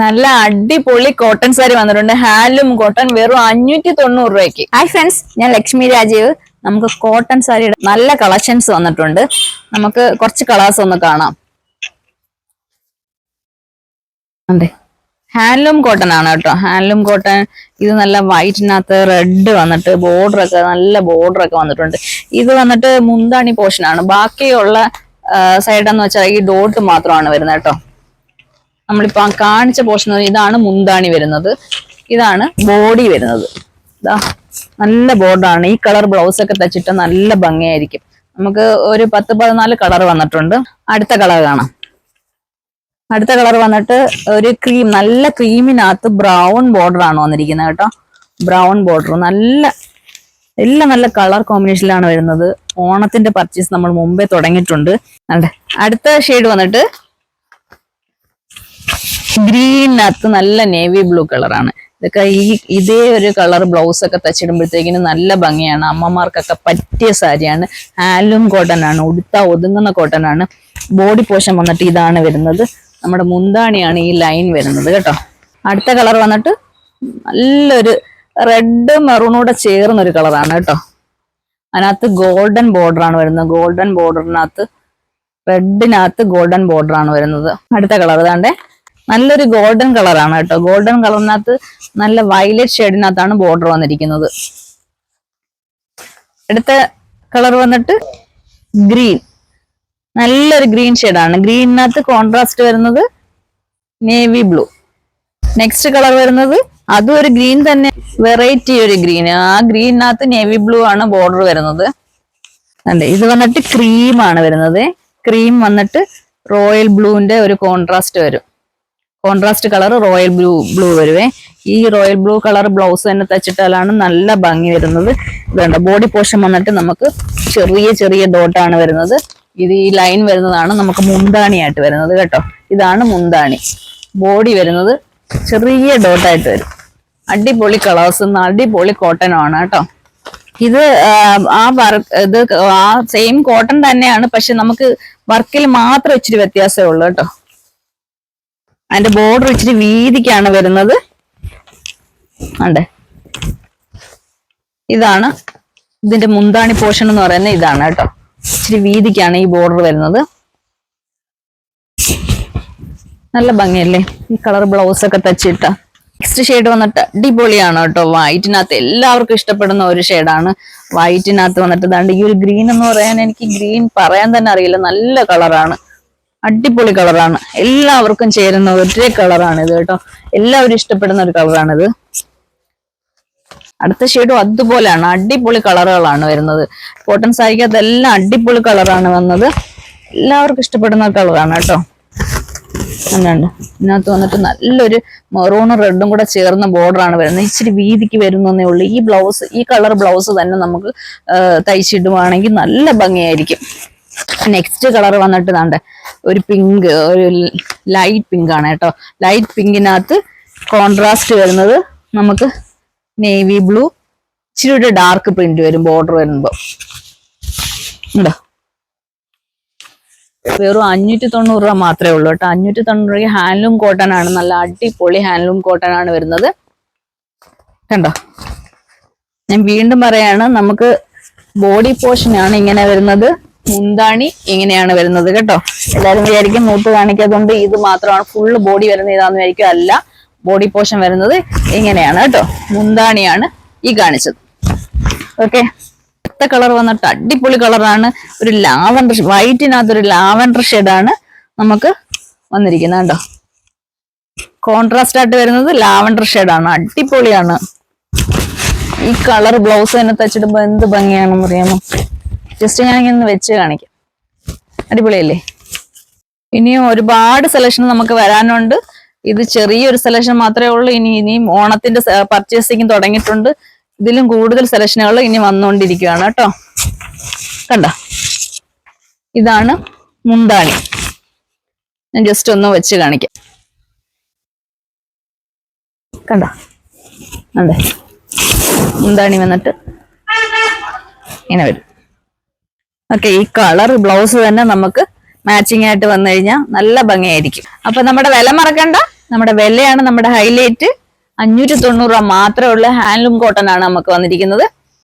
നല്ല അടിപൊളി കോട്ടൺ സാരി വന്നിട്ടുണ്ട്. ഹാലും കോട്ടൺ വെറും അഞ്ഞൂറ്റി തൊണ്ണൂറ് രൂപയ്ക്ക്. ഹായ് ഫ്രണ്ട്സ് ഞാൻ ലക്ഷ്മി രാജീവ്. നമുക്ക് കോട്ടൺ സാരിയുടെ നല്ല കളക്ഷൻസ് വന്നിട്ടുണ്ട്. നമുക്ക് കുറച്ച് കളേഴ്സ് ഒന്ന് കാണാം. അതെ. ഹാൻഡ്ലൂം കോട്ടൺ ആണ് കേട്ടോ. ഹാൻഡ്ലൂം കോട്ടൺ ഇത് നല്ല വൈറ്റിനകത്ത് റെഡ് വന്നിട്ട് ബോർഡർ ഒക്കെ നല്ല ബോർഡർ ഒക്കെ വന്നിട്ടുണ്ട്. ഇത് വന്നിട്ട് മുന്താണി പോർഷൻ ആണ്. ബാക്കിയുള്ള സൈഡെന്ന് വെച്ചാൽ ഈ ഡോട്ട് മാത്രമാണ് വരുന്നത് കേട്ടോ. നമ്മളിപ്പോ കാണിച്ച പോർഷൻ ഇതാണ് മുന്താണി വരുന്നത്. ഇതാണ് ബോഡി വരുന്നത്. ഇതാ നല്ല ബോർഡാണ് ഈ കളർ ബ്ലൗസ് ഒക്കെ തച്ചിട്ട് നല്ല ഭംഗിയായിരിക്കും. നമുക്ക് ഒരു പത്ത് പതിനാല് കളർ വന്നിട്ടുണ്ട്. അടുത്ത കളർ കാണാം. അടുത്ത കളർ വന്നിട്ട് ഒരു ക്രീം നല്ല ക്രീമിനകത്ത് ബ്രൗൺ ബോർഡർ ആണ് വന്നിരിക്കുന്നത് കേട്ടോ. ബ്രൗൺ ബോർഡർ നല്ല എല്ലാം നല്ല കളർ കോമ്പിനേഷനിലാണ് വരുന്നത്. ഓണത്തിന്റെ പർച്ചേസ് നമ്മൾ മുമ്പേ തുടങ്ങിയിട്ടുണ്ട്. അടുത്ത ഷെയ്ഡ് വന്നിട്ട് ഗ്രീനകത്ത് നല്ല നേവി ബ്ലൂ കളറാണ്. ഇതൊക്കെ ഈ ഇതേ ഒരു കളർ ബ്ലൗസ് ഒക്കെ തച്ചിടുമ്പോഴത്തേക്കിന് നല്ല ഭംഗിയാണ്. അമ്മമാർക്കൊക്കെ പറ്റിയ സാരിയാണ്. ആലും കോട്ടൺ ആണ് ഉടുത്ത ഒതുങ്ങുന്ന കോട്ടൺ ആണ് ബോഡി പോഷൻ വന്നിട്ട് ഇതാണ് വരുന്നത്. നമ്മുടെ മുന്താണിയാണ് ഈ ലൈൻ വരുന്നത് കേട്ടോ. അടുത്ത കളർ വന്നിട്ട് നല്ലൊരു റെഡ് മെറൂണൂടെ ചേർന്ന ഒരു കളറാണ് കേട്ടോ. അതിനകത്ത് ഗോൾഡൻ ബോർഡർ ആണ് വരുന്നത്. ഗോൾഡൻ ബോർഡറിനകത്ത് റെഡിനകത്ത് ഗോൾഡൻ ബോർഡർ ആണ് വരുന്നത്. അടുത്ത കളർ ഇതാണ്ടേ. നല്ലൊരു ഗോൾഡൻ കളറാണ് കേട്ടോ. ഗോൾഡൻ കളറിനകത്ത് നല്ല വയലറ്റ് ഷെയ്ഡിനകത്താണ് ബോർഡർ വന്നിരിക്കുന്നത്. അടുത്ത കളർ വന്നിട്ട് ഗ്രീൻ നല്ലൊരു ഗ്രീൻ ഷെയ്ഡാണ് ഗ്രീനിനകത്ത് കോൺട്രാസ്റ്റ് വരുന്നത് നേവി ബ്ലൂ നെക്സ്റ്റ് കളർ വരുന്നത് അതും ഒരു ഗ്രീൻ തന്നെ. വെറൈറ്റി ഒരു ഗ്രീൻ ആ ഗ്രീനിനകത്ത് നേവി ബ്ലൂ ആണ് ബോർഡർ വരുന്നത്. അല്ലേ ഇത് വന്നിട്ട് ക്രീം ആണ് വരുന്നത്. ക്രീം വന്നിട്ട് റോയൽ ബ്ലൂവിന്റെ ഒരു കോൺട്രാസ്റ്റ് വരും. Contrast colour royal blue blue വരുവേ. ഈ റോയൽ ബ്ലൂ കളർ ബ്ലൗസ് തന്നെ തച്ചിട്ടാലാണ് നല്ല ഭംഗി വരുന്നത്. ഇതുണ്ട് ബോഡി പോർഷൻ വന്നിട്ട് നമുക്ക് ചെറിയ ചെറിയ ഡോട്ടാണ് വരുന്നത്. ഇത് ഈ ലൈൻ വരുന്നതാണ് നമുക്ക് മുന്താണിയായിട്ട് വരുന്നത് കേട്ടോ. ഇതാണ് മുന്താണി. ബോഡി വരുന്നത് ചെറിയ ഡോട്ടായിട്ട് വരും. അടിപൊളി കളേഴ്സ് അടിപൊളി കോട്ടൺ ആണ് കേട്ടോ. ഇത് ആ, വർക്ക് ഇത് ആ സെയിം കോട്ടൺ തന്നെയാണ് പക്ഷെ നമുക്ക് വർക്കിൽ മാത്രം ഇച്ചിരി വ്യത്യാസമേ ഉള്ളൂ കേട്ടോ. അതിന്റെ ബോർഡർ ഇച്ചിരി വീതിക്കാണ് വരുന്നത്. ഇതാണ് ഇതിന്റെ മുന്താണി പോർഷൻ എന്ന് പറയുന്നത് ഇതാണ് കേട്ടോ. ഇച്ചിരി വീതിക്കാണ് ഈ ബോർഡർ വരുന്നത്. നല്ല ഭംഗിയല്ലേ? ഈ കളർ ബ്ലൗസ് ഒക്കെ തച്ചിട്ട. നെക്സ്റ്റ് ഷെയ്ഡ് വന്നിട്ട് അടിപൊളിയാണ് കേട്ടോ. വൈറ്റിനകത്ത് എല്ലാവർക്കും ഇഷ്ടപ്പെടുന്ന ഒരു ഷെയ്ഡാണ് വൈറ്റിനകത്ത് വന്നിട്ട് ഇതാണ്ട് ഈ ഒരു ഗ്രീൻ എന്ന് പറയാൻ എനിക്ക് ഗ്രീൻ പറയാൻ തന്നെ അറിയില്ല. നല്ല കളറാണ് അടിപൊളി കളറാണ്. എല്ലാവർക്കും ചേരുന്ന ഒരേ കളറാണ് ഇത് കേട്ടോ. എല്ലാവരും ഇഷ്ടപ്പെടുന്ന ഒരു കളറാണിത്. അടുത്ത ഷെയ്ഡും അതുപോലെയാണ്. അടിപൊളി കളറുകളാണ് വരുന്നത്. കോട്ടൺ സാരിക്ക് അതെല്ലാം അടിപൊളി കളറാണ് വന്നത്. എല്ലാവർക്കും ഇഷ്ടപ്പെടുന്ന കളറാണ് കേട്ടോ. അങ്ങനെയുണ്ട്. ഇതിനകത്ത് വന്നിട്ട് നല്ലൊരു മെറൂണും റെഡും കൂടെ ചേർന്ന ബോർഡറാണ് വരുന്നത്. ഇച്ചിരി വീതിക്ക് വരുന്നേ ഉള്ളൂ. ഈ ബ്ലൗസ് ഈ കളർ ബ്ലൗസ് തന്നെ നമുക്ക് തയ്ച്ചിടുവാണെങ്കിൽ നല്ല ഭംഗിയായിരിക്കും. നെക്സ്റ്റ് കളർ വന്നിട്ട് ദാണ്ട് ഒരു പിങ്ക് ഒരു ലൈറ്റ് പിങ്ക് ആണ് കേട്ടോ. ലൈറ്റ് പിങ്കിനകത്ത് കോൺട്രാസ്റ്റ് വരുന്നത് നമുക്ക് നേവി ബ്ലൂ ഇച്ചിരി ഒരു ഡാർക്ക് പ്രിന്റ് വരും ബോർഡർ വരുമ്പോ. ഉണ്ടോ? വെറും അഞ്ഞൂറ്റി തൊണ്ണൂറ് രൂപ മാത്രമേ ഉള്ളൂ കേട്ടോ. അഞ്ഞൂറ്റി തൊണ്ണൂറ് രൂപ ഹാൻഡ്ലൂം കോട്ടൺ ആണ്. നല്ല അടിപൊളി ഹാൻഡ്ലൂം കോട്ടൺ ആണ് വരുന്നത്. കണ്ടോ? ഞാൻ വീണ്ടും പറയാണ് നമുക്ക് ബോഡി പോർഷൻ ആണ് ഇങ്ങനെ വരുന്നത്. മുന്താണി ഇങ്ങനെയാണ് വരുന്നത് കേട്ടോ. എല്ലാവരും വിചാരിക്കും മൂത്ത് കാണിക്കാത്തതുകൊണ്ട് ഇത് മാത്രമാണ് ഫുള്ള് ബോഡി വരുന്ന ഇതാന്ന് വിചാരിക്കും. അല്ല ബോഡി പോർഷൻ വരുന്നത് ഇങ്ങനെയാണ് കേട്ടോ. മുന്താണിയാണ് ഈ കാണിച്ചത്. ഓക്കെ അടുത്ത കളർ വന്നിട്ട് അടിപൊളി കളറാണ് ഒരു ലാവൻഡർ ഒരു ലാവൻഡർ ഷെയ്ഡാണ് നമുക്ക് വന്നിരിക്കുന്നത് കേട്ടോ. കോൺട്രാസ്റ്റ് ആയിട്ട് വരുന്നത് ലാവൻഡർ ഷെയ്ഡാണ് അടിപൊളിയാണ്. ഈ കളർ ബ്ലൗസ് തന്നെ തച്ചിടുമ്പോ എന്ത് ഭംഗിയാണെന്ന് അറിയാമോ ജസ്റ്റ് ഞാൻ ഇങ്ങനെ വെച്ച് കാണിക്കാം. അടിപൊളിയല്ലേ? ഇനിയും ഒരുപാട് സെലക്ഷൻ നമുക്ക് വരാനുണ്ട്. ഇത് ചെറിയൊരു സെലക്ഷൻ മാത്രമേ ഉള്ളൂ. ഇനി ഇനിയും ഓണത്തിന്റെ പർച്ചേസിങ് തുടങ്ങിയിട്ടുണ്ട്. ഇതിലും കൂടുതൽ സെലക്ഷനുകൾ ഇനി വന്നുകൊണ്ടിരിക്കുകയാണ് കേട്ടോ. കണ്ട? ഇതാണ് മുന്താണി. ഞാൻ ജസ്റ്റ് ഒന്ന് വെച്ച് കാണിക്കാം. കണ്ട? അതെ. മുന്താണി വന്നിട്ട് ഇങ്ങനെ വരും. ഓക്കെ ഈ കളർ ബ്ലൗസ് തന്നെ നമുക്ക് മാച്ചിങ് ആയിട്ട് വന്നു കഴിഞ്ഞാൽ നല്ല ഭംഗിയായിരിക്കും. അപ്പൊ നമ്മുടെ വില മറക്കണ്ട. നമ്മുടെ വിലയാണ് നമ്മുടെ ഹൈലൈറ്റ് അഞ്ഞൂറ്റി തൊണ്ണൂറ് രൂപ മാത്രമേ ഉള്ളൂ. ഹാൻഡ്ലൂം കോട്ടൺ ആണ് നമുക്ക് വന്നിരിക്കുന്നത്.